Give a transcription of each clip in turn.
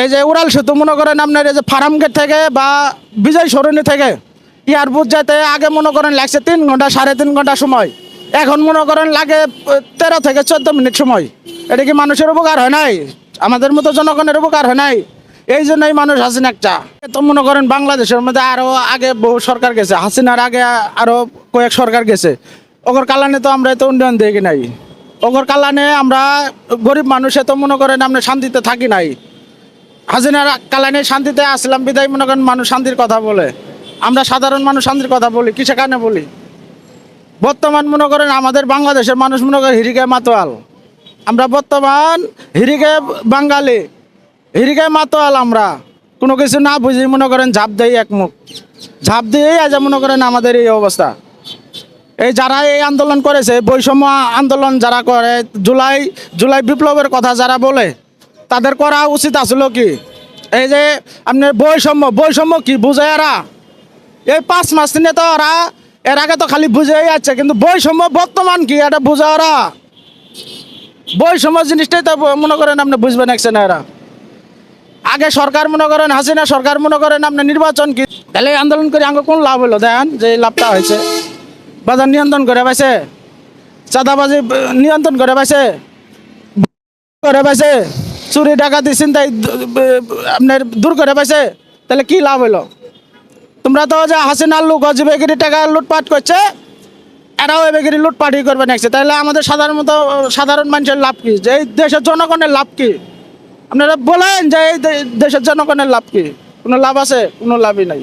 এই যে উড়াল সেতু মনে করেন আপনার এই যে ফার্ম গেট থেকে বা বিজয় সরণি থেকে এয়ারপোর্ট যেতে আগে মনে করেন লাগছে তিন ঘণ্টা, সাড়ে তিন ঘণ্টা সময়। এখন মনে করেন লাগে তেরো থেকে চোদ্দ মিনিট সময়। এটা কি মানুষের উপকার হয় নাই? আমাদের মতো জনগণের উপকার হয় নাই? এই জন্যই মানুষ হাসিনা একটা। তো মনে করেন বাংলাদেশের মধ্যে আরও আগে বহু সরকার গেছে। হাসিনার আগে আরও কয়েক সরকার গেছে। ওগর কালানে তো আমরা তো উন্নয়ন দেখি নাই। ওগর কালানে আমরা গরিব মানুষে তো মনে করেন আমরা শান্তিতে থাকি নাই। হাসিনার কালানে শান্তিতে আসলাম, বিদায় মনে করেন মানুষ শান্তির কথা বলে। আমরা সাধারণ মানুষ শান্তির কথা বলি, কিসে কানে বলি? বর্তমান মনে করেন আমাদের বাংলাদেশের মানুষ মনে করেন হিরিকে মাতোয়াল। আমরা বর্তমান হিরিকে বাঙালি, হিরিকে মাতোয়াল আমরা। কোনো কিছু না বুঝি মনে করেন ঝাঁপ দেই একমুখ ঝাঁপ দিয়েই আজ মনে করেন আমাদের এই অবস্থা। এই যারা এই আন্দোলন করেছে, বৈষম্য আন্দোলন যারা করে, জুলাই জুলাই বিপ্লবের কথা যারা বলে তাদের করা উচিত আসলো কি? এই যে আপনার বৈষম্য বৈষম্য কি বুঝে এরা? এই পাঁচ মাস দিনে তো ওরা, এর আগে তো খালি বুঝেই আছে, কিন্তু বৈষম্য বর্তমান কি? এটা বুঝে ওরা। বৈষম্য জিনিসটাই তো মনে করেন আপনি বুঝবেন একছেন এরা। আগে সরকার মনে করেন, হাসিনা সরকার মনে করেন আপনি নির্বাচন কি? তাহলে আন্দোলন করে আগে কোন লাভ হলো? দেন, যে লাভটা হয়েছে। বাজার নিয়ন্ত্রণ করে পাইছে। চাঁদাবাজি নিয়ন্ত্রণ করে পাইছে। করে পাইছে। চুরি ডাকাতি চিন্তাই আপনার দূর করে পাইছে? তাহলে কি লাভ হলো তোমরা তো যে হাসিনার লোক, যে বেগিরি টাকা লুটপাট করছে, এরাও এ বেগিরি লুটপাটই করবে নেক্সট তাহলে আমাদের সাধারণ মতো সাধারণ মানুষের লাভ কি? যে এই দেশের জনগণের লাভ কি? আপনারা বলেন যে এই দেশের জনগণের লাভ কি? কোনো লাভ আছে? কোনো লাভই নাই।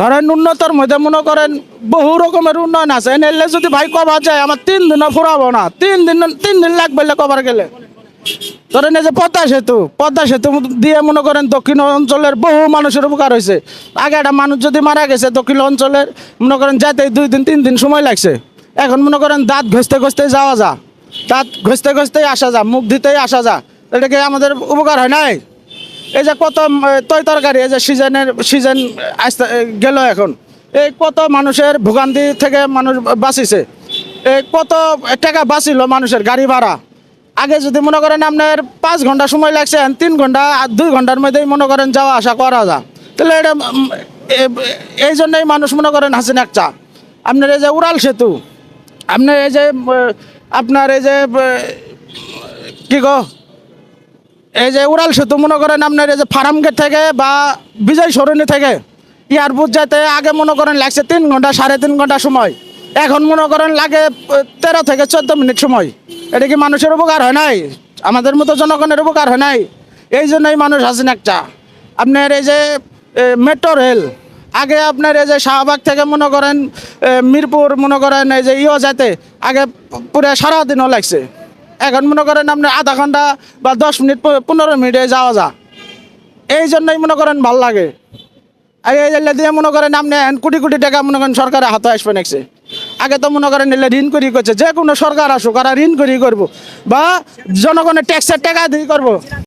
ধরেন উন্নতর মধ্যে মনে করেন বহু রকমের উন্নয়ন আছে। এনএলএ যদি ভাই কবার যায়, আমার তিন দিনও ফুরাবো না। তিন দিন তিন দিন লাগবে কবার গেলে। ধরেন এই যে পদ্মা সেতু পদ্মা সেতু দিয়ে মনে করেন দক্ষিণ অঞ্চলের বহু মানুষের উপকার হয়েছে। আগে একটা মানুষ যদি মারা গেছে দক্ষিণ অঞ্চলের, মনে করেন যাতে দুই দিন, তিন দিন সময় লাগছে। এখন মনে করেন দাঁত ঘষতে ঘষতে যাওয়া যা। দাঁত ঘষতে ঘষতেই আসা যা, মুখ দিতেই আসা যা। এটা কি আমাদের উপকার হয় নাই? এই যে কত তৈ তরকারি এই যে সিজনের, সিজন আসতে গেল এখন। এই কত মানুষের ভোগান্তি থেকে মানুষ বাঁচিছে। এই কত টাকা বাঁচিল মানুষের গাড়ি ভাড়া। আগে যদি মনে করেন আপনার পাঁচ ঘণ্টা সময় লাগছে, তিন ঘণ্টা দুই ঘণ্টার মধ্যেই মনে করেন যাওয়া আসা করা যা তাহলে এটা এই জন্যই মানুষ মনে করেন হাসিনা একটা। আপনার এই যে উড়াল সেতু, আপনার এই যে আপনার এই যে কি গো? এই যে উড়াল সেতু, মনে করেন আপনার এই যে ফার্ম গেট থেকে বা বিজয় সরণি থেকে এয়ারপোর্ট যেতে আগে মনে করেন লাগছে তিন ঘণ্টা, সাড়ে তিন ঘণ্টা সময়। এখন মনে করেন লাগে তেরো থেকে চোদ্দ মিনিট সময়। এটা কি মানুষের উপকার হয় নাই? আমাদের মতো জনগণের উপকার হয় নাই? এই জন্যই মানুষ হাসিনা একটা। আপনার এই যে মেট্রো রেল, আগে আপনার এই যে শাহবাগ থেকে মনে করেন মিরপুর মনে করেন এই যে ইয়ে যেতে আগে পুরো সারাদিনও লাগছে। এখন মনে করেন আপনি আধা ঘণ্টা বা দশ মিনিট পনেরো মিনিটে যাওয়া যা এই জন্যই মনে করেন ভালো লাগে। আর এই জন্য দিয়ে মনে করেন আপনি কোটি কোটি টাকা মনে করেন সরকারের হাতে আসবে নেক্সে আগে তো মনে করেন এলে ঋণ করি করছে, যে কোনো সরকার আসুক আর ঋণ করি করব। বা জনগণের ট্যাক্সের টাকা দিয়ে করব।